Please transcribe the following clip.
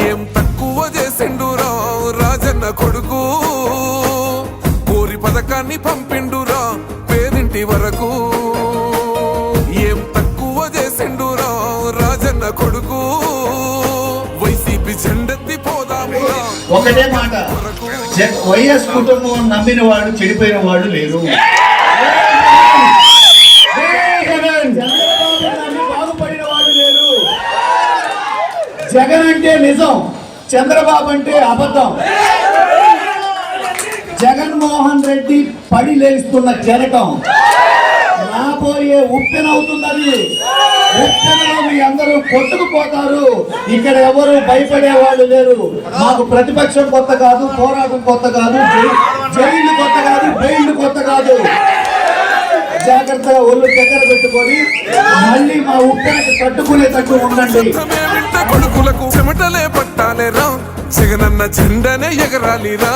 ఏం తక్కువ చేసిండురా రాజన్న కొడుకు? కోరి పథకాన్ని పంపిండురా పేదింటి వరకు. ఏం తక్కువ చేసిండురా రాజన్న కొడుకు? వైసీపీ జెండెత్తి పోదామురా ఒకటే మాట. వైఎస్ కుటుంబం నమ్మిన వాడు చెడిపోయిన వాడు లేరు జగన్ అంటే నిజం చంద్రబాబు అంటే అబద్ధం. జగన్మోహన్ రెడ్డి పడి లేస్తున్న జనకం రాబోయే ఉప్పెనవుతున్నది ఉప్పెనలో మీ అందరూ కొట్టుకుపోతారు. ఇక్కడ ఎవరు భయపడే వాళ్ళు లేరు. మాకు ప్రతిపక్షం కొత్త కాదు పోరాటం కొత్త కాదు జై- జైలు కొత్త కాదు బెయిల్ కొత్త కాదు. జాగ్రత్తగా ఒళ్ళు దగ్గర పెట్టుకొని మళ్ళీ మా ఉప్పెనకి తట్టుకునేటట్టు ఉండండి. కొడుకులకు చెమటలే పట్టాలేరా? జగనన్న జెండనే ఎగరాలిరా.